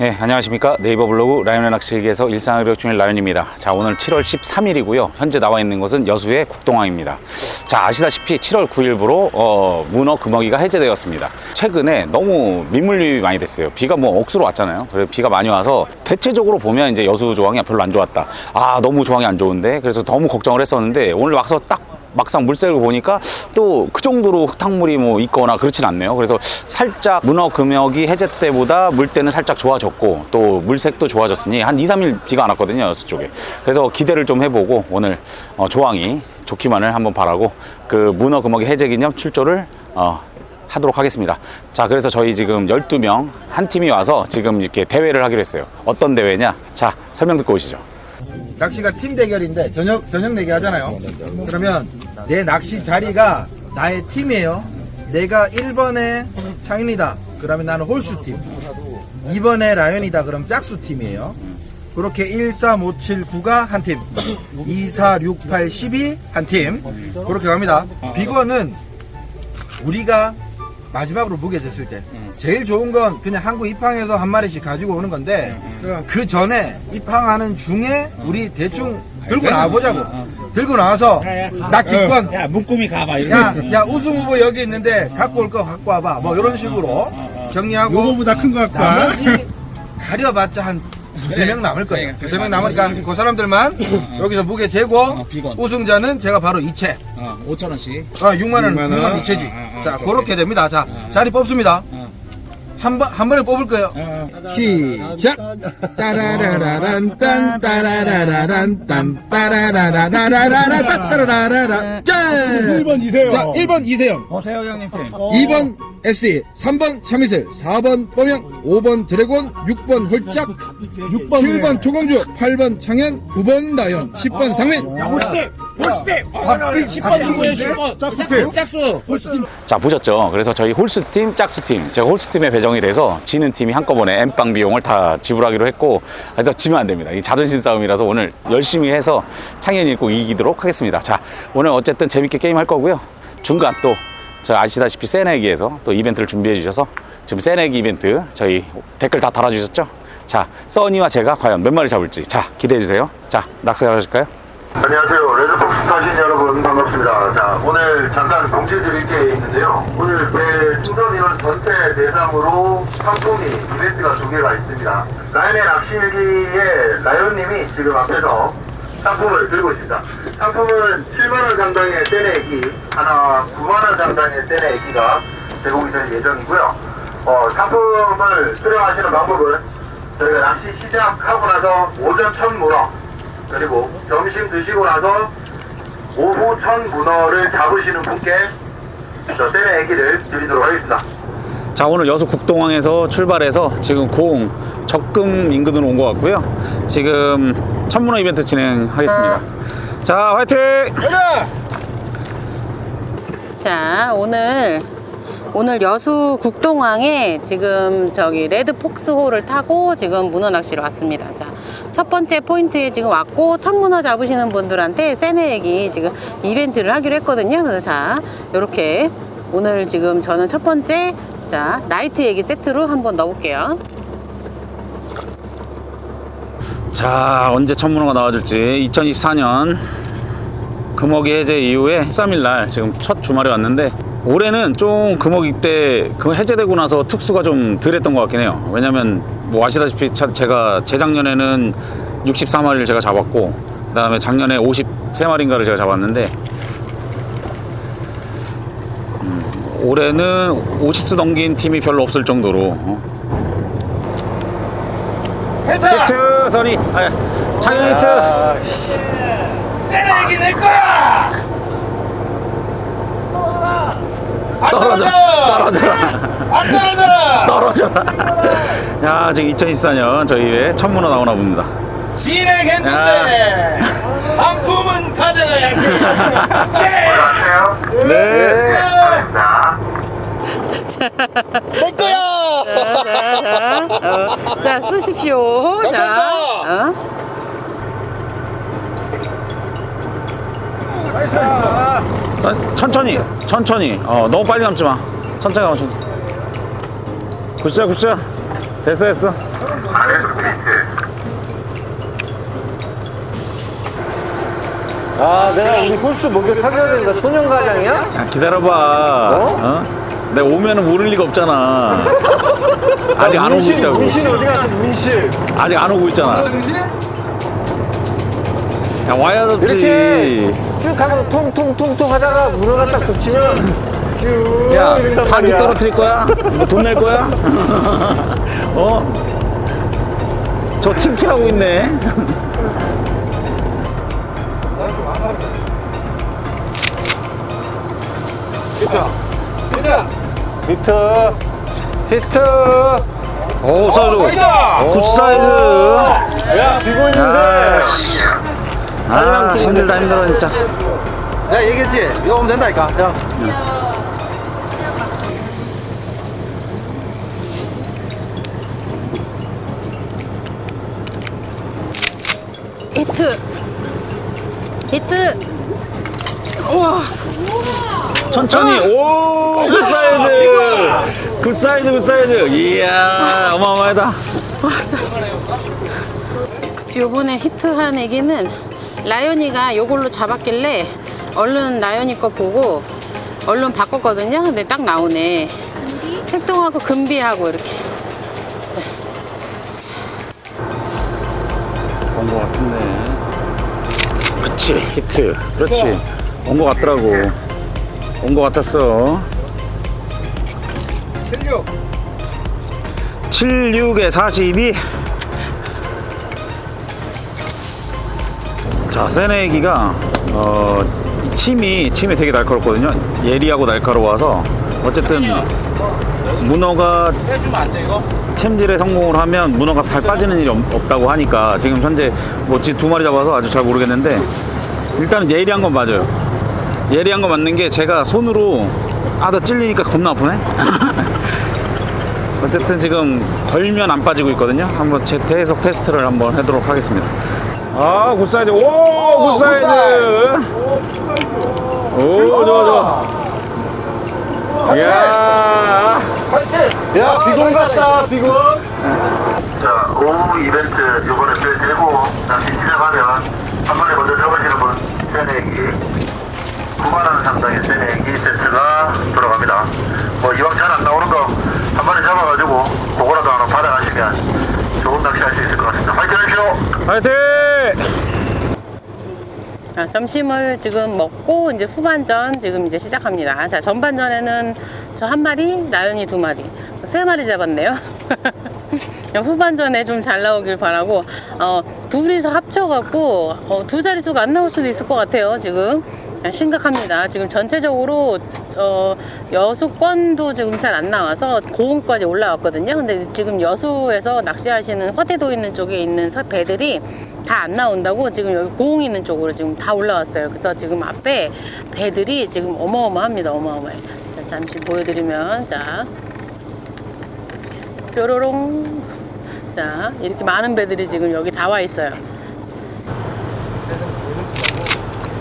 네, 안녕하십니까. 네이버 블로그 라이온의 낚시일기에서 일상을 이력 중인 라이온입니다. 자, 오늘 7월 13일이고요. 현재 나와 있는 곳은 여수의 국동항입니다. 자, 아시다시피 7월 9일부로 어, 문어 금어기가 해제되었습니다. 최근에 너무 민물류입이 많이 됐어요. 비가 뭐 억수로 왔잖아요. 그래서 비가 많이 와서 대체적으로 보면 이제 여수 조항이 별로 안 좋았다. 아, 너무 조항이 안 좋은데. 그래서 너무 걱정을 했었는데 오늘 와서 딱 막상 물색을 보니까 또 그 정도로 흙탕물이 뭐 있거나 그렇진 않네요. 그래서 살짝 문어 금역이 해제 때보다 물 때는 살짝 좋아졌고 또 물색도 좋아졌으니 한 2, 3일 비가 안 왔거든요. 여수 쪽에. 그래서 기대를 좀 해보고 오늘 어, 조항이 좋기만을 한번 바라고 그 문어 금역이 해제 기념 출조를 어, 하도록 하겠습니다. 자, 그래서 저희 지금 12명 한 팀이 와서 지금 이렇게 대회를 하기로 했어요. 어떤 대회냐? 자, 설명 듣고 오시죠. 낚시가 팀 대결인데 저녁 저녁 내기 하잖아요. 그러면 내 낚시 자리가 나의 팀이에요. 내가 1번에 창인이다. 그러면 나는 홀수 팀. 2번에 라연이다. 그럼 짝수 팀이에요. 그렇게 1, 3, 5, 7, 9가 한 팀. 2, 4, 6, 8, 12 한 팀. 그렇게 갑니다. 비건은 우리가 마지막으로 무게 쟀을 때 제일 좋은 건 그냥 한국 입항해서 한 마리씩 가지고 오는 건데 그 전에 입항하는 중에 우리 대충 들고 나와보자고. 들고 나와서 나 기권. 야, 문구미 가봐. 야, 야 우승 후보 여기 있는데 갖고 올 거 갖고 와봐. 뭐 이런 식으로 정리하고 요거보다 큰 거 갖고 와. 나머지 가려봤자 한 두세 명 남을 거예요. 두세 명 남으니까 그 사람들만 여기서 무게 재고 비건. 우승자는 제가 바로 이체. 어, 5천 원씩. 아, 6만 원, 6만 원. 6만 원 이체지. 아, 아, 아, 자, 그렇게 됩니다. 자, 자리 뽑습니다. 어. 한 번, 한 번에 뽑을 거예요. 시작! 따라라라란, 딴, 따라라라란, 딴, 따라라라라라라, 따라라라라, 짠! 1번 이세요. 자, 1번 이세영. 어, 세혁 형님 팀. 2번 SD, 3번 참이슬, 4번 뽀명, 5번 드래곤, 6번 홀짝, 6번 7번 토공주, 8번 창현, 9번 나연, 10번 상민. 홀스텝! 홀스텝! 10번 누구예요? 10번! 짝스텝! 짝수! 홀스텝! 자 보셨죠? 그래서 저희 홀스팀, 짝수팀 제가 홀스팀에 배정이 돼서 지는 팀이 한꺼번에 엠빵 비용을 다 지불하기로 했고 그래서 지면 안 됩니다. 이 자존심 싸움이라서 오늘 열심히 해서 창현이 꼭 이기도록 하겠습니다. 자 오늘 어쨌든 재밌게 게임 할 거고요. 중간 또 저 아시다시피 세네기에서 또 이벤트를 준비해 주셔서 지금 세네기 이벤트 저희 댓글 다 달아주셨죠? 자 써니와 제가 과연 몇 마리 잡을지 자 기대해 주세요. 자 낙서 하실까요? 안녕하세요. 레드폭스 타신 여러분 반갑습니다. 자, 오늘 잠깐 공지 드릴 게 있는데요. 오늘 제 충전 인원 전체 대상으로 상품이 이벤트가 두 개가 있습니다. 라인의 낚시일기의 라이온님이 지금 앞에서 상품을 들고 있습니다. 상품은 7만원 상당의 떼내기, 하나 9만원 상당의 떼내기가 제공이 될 예정이고요. 어, 상품을 수령하시는 방법은 저희가 낚시 시작하고 나서 오전 첫 문어, 그리고 점심 드시고 나서 오후 천 문어를 잡으시는 분께 저 셀의 애기를 드리도록 하겠습니다. 자 오늘 여수 국동항에서 출발해서 지금 공 적금 인근으로 온 것 같고요 지금 천문어 이벤트 진행하겠습니다 자 화이팅 자, 오늘 오늘 여수 국동항에 지금 저기 레드 폭스호를 타고 지금 문어 낚시를 왔습니다. 자, 첫 번째 포인트에 지금 왔고 첫 문어 잡으시는 분들한테 세네액이 지금 이벤트를 하기로 했거든요. 그래서 자, 이렇게 오늘 지금 저는 첫 번째 자 라이트 애기 세트로 한번 넣어볼게요. 자 언제 천문어가 나와줄지 2024년 금어기 해제 이후에 13일 날 지금 첫 주말에 왔는데 올해는 좀 금어기 때 그 해제되고 나서 특수가 좀 덜했던 것 같긴 해요 왜냐면 뭐 아시다시피 차- 제가 재작년에는 64마리를 제가 잡았고 그 다음에 작년에 53마리인가를 제가 잡았는데 음, 올해는 50수 넘긴 팀이 별로 없을 정도로 어. 히트 선이 아, 창현 히트 세레기 낼 거야! 떨어져 떨어져 안 떨어져라! 떨어져라 야 지금 2024년 저희 회 천문어 나오나 봅니다 진행했는데 상품은 가져가야지! 예! 네 자, 내 거야! 자, 자, 자, 어, 자 쓰십시오. 자, 어? 아, 천천히 천천히. 어 너무 빨리 감지 마. 천천히 감아 천천히. 굿샷 굿샷. 됐어 됐어. 아 내가 우리 골수 목욕 사줘야 된다. 소년가장이야? 야, 기다려봐. 어? 어? 내 오면은 모를 리가 없잖아. 아직 안 오고 있다고. 문신 어디 갔어 문신. 아직 안 오고 있잖아. 야 와야 이렇게. 됐지 쭉 가서 통통통통 하다가 문어가 딱 덮치면 쭉 야, 이런단 사기 말이야. 떨어뜨릴 거야? 뭐돈낼 거야? 어? 저 팀키하고 있네. 히트 히트 오, 사이즈. 굿 사이즈. 야 비고 있는데 아, 씨. 아, 힘들다, 힘들어, 진짜. 내가 얘기했지? 이거 오면 된다니까. 야. 히트. 히트. 우와. 천천히. 오, 굿 사이즈. 굿 사이즈, 굿 사이즈. 이야, 어마어마하다. 요번에 히트한 애기는 라연이가 요걸로 잡았길래 얼른 라연이 거 보고 얼른 바꿨거든요. 근데 딱 나오네. 색동하고 금비하고 이렇게. 온거 같은데. 그치, 히트. 그렇지. 온거 같더라고. 온거 같았어. 76에 42. 자, 세네기가, 어, 이 침이, 침이 되게 날카롭거든요. 예리하고 날카로워서. 어쨌든, 문어가 챔질에 성공을 하면 문어가 발 빠지는 일이 없- 없다고 하니까 지금 현재 뭐두 마리 잡아서 아주 잘 모르겠는데 일단은 예리한 건 맞아요. 예리한 거 맞는 게 제가 손으로 아 나 찔리니까 겁나 아프네. 어쨌든 지금 걸면 안 빠지고 있거든요. 한번 제 계속 테스트를 한번 해도록 하겠습니다. 아, 굿 사이즈. 오, 굿 사이즈. 오, 좋아, 좋아. 이야. 야 비공 갔다 비공 자, 오후 이벤트 요번에 배 대고 낚시 시작하면 한 마리 먼저 잡으시는 분 세네기 9만원 상당의 세네기 세트가 들어갑니다. 뭐 이왕 잘 안 나오는 거한 마리 잡아가지고 그거라도 하나 받아가시면 좋은 낚시 할 수 있을 것 같습니다. 화이팅 하십시오! 화이팅! 자, 점심을 지금 먹고 이제 후반전 지금 이제 시작합니다. 자, 전반전에는 저 한 마리, 라연이 두 마리, 저세 마리 잡았네요. 후반전에 좀 잘 나오길 바라고 어, 둘이서 합쳐갖고 어, 두 자릿수가 안 나올 수도 있을 것 같아요. 지금 아, 심각합니다. 지금 전체적으로 어, 여수권도 지금 잘 안 나와서 고흥까지 올라왔거든요. 근데 지금 여수에서 낚시하시는 화대도 있는 쪽에 있는 서- 배들이 다 안 나온다고 지금 여기 고흥 있는 쪽으로 지금 다 올라왔어요. 그래서 지금 앞에 배들이 지금 어마어마합니다. 어마어마해. 자, 잠시 보여드리면 자 뾰로롱 자 이렇게 많은 배들이 지금 여기 다 와 있어요.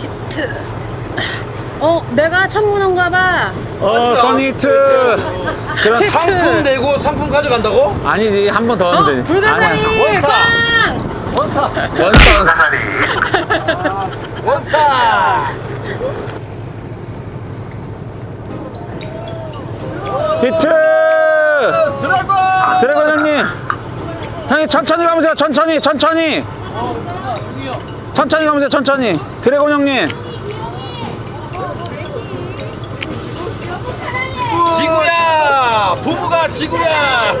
히트. 어, 내가 천문어인가 봐. 어, 써니히트! 그런 상품 내고 상품 가져간다고? 아니지, 한 번 더 어, 하면 되지. 불가사리 아니야. 원사! 빵! 원사, 원사. 사사리 히트! 드래곤! 드래곤 형님! 형님, 천천히 가보세요, 천천히, 천천히! 천천히 가보세요, 천천히! 드래곤 형님! 지구야! 부부가 지구야!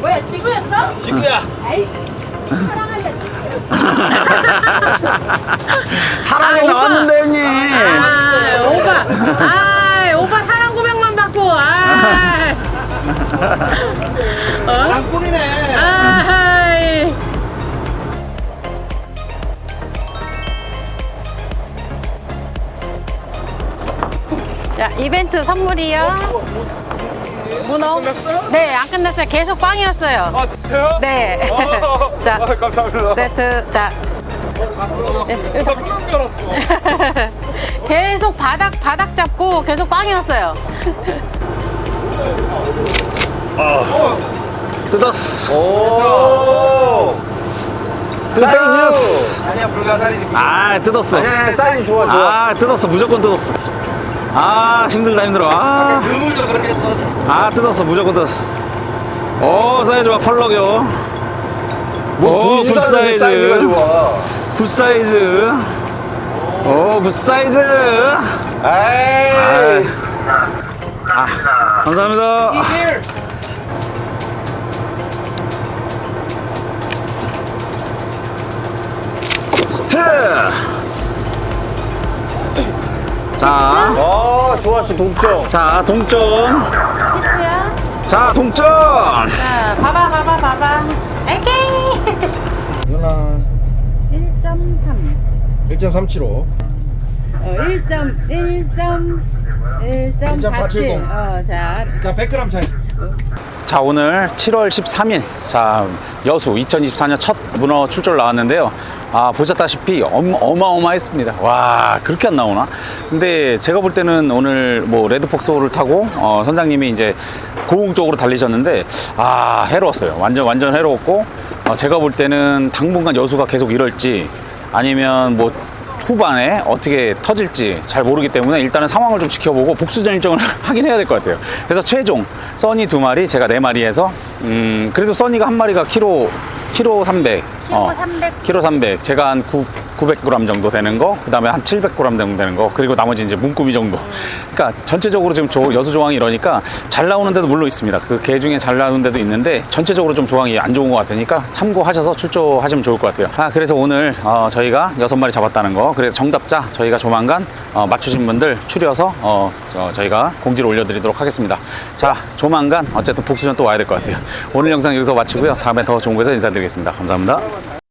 뭐야 지구였어? 지구야! 아이씨 사랑하냐 사랑이 나왔는데, 형님! 아, 오빠. 아, 오빠 사랑 고백만 받고. 아. 어? 땅굴이네! 자, 이벤트 선물이요. 문어? 네, 안 끝났어요. 계속 꽝이었어요. 아 진짜요? 네. 자, 아, 감사합니다 세트. 자. 네, 다 같이. 줄 알았어 계속 바닥 바닥 잡고 계속 꽝이었어요. 뜯었어. 오! 뜯었어. 아니야 불가사리 느낌. 아, 뜯었어. 네, 사인 좋아 좋아. 아, 뜯었어. 무조건 뜯었어. 아, 힘들다, 힘들어. 아, 그렇게 떴어. 아 뜯었어. 무조건 뜯었어. 오, 사이즈 봐, 펄럭이요. 오, 굿 사이즈. 좋아. 굿 사이즈. 오, 굿 사이즈. 에이. 아, 감사합니다. 스트. 자, 어 좋았어 동점. 자, 동점. 시트야. 자, 동점. 자, 봐봐, 봐봐, 봐봐. 오케이. 누나 1.3. 1.375. 어, 1점, 1점, 1.47. 1.470. 어, 자, 자 100g 차이. 자 오늘 7월 13일 자 여수 2024년 첫 문어 출절 나왔는데요 아 보셨다시피 엄, 어마어마했습니다. 와 그렇게 안 나오나? 근데 제가 볼 때는 오늘 뭐 레드폭스호를 타고 어, 선장님이 이제 고흥 쪽으로 달리셨는데 아 해로웠어요. 완전 완전 해로웠고 어, 제가 볼 때는 당분간 여수가 계속 이럴지 아니면 뭐 후반에 어떻게 터질지 잘 모르기 때문에 일단은 상황을 좀 지켜보고 복수전 일정을 하긴 해야 될 것 같아요. 그래서 최종 써니 두 마리, 제가 네 마리에서 음 그래도 써니가 한 마리가 키로 키로 300. 키로 300. 키로 300. 제가 한 9, 900g 정도 되는 거, 그 다음에 한 700g 정도 되는 거, 그리고 나머지 이제 문구미 정도. 그러니까 전체적으로 지금 조- 여수 조항이 이러니까 잘 나오는 데도 물론 있습니다. 그 개 중에 잘 나오는 데도 있는데 전체적으로 좀 조항이 안 좋은 것 같으니까 참고하셔서 출조하시면 좋을 것 같아요. 아, 그래서 오늘 어, 저희가 여섯 마리 잡았다는 거, 그래서 정답자 저희가 조만간 어, 맞추신 분들 추려서 어, 저- 저희가 공지를 올려드리도록 하겠습니다. 자, 조만간 어쨌든 복수전 또 와야 될 것 같아요. 오늘 영상 여기서 마치고요. 다음에 더 좋은 곳에서 인사드리겠습니다. 감사합니다.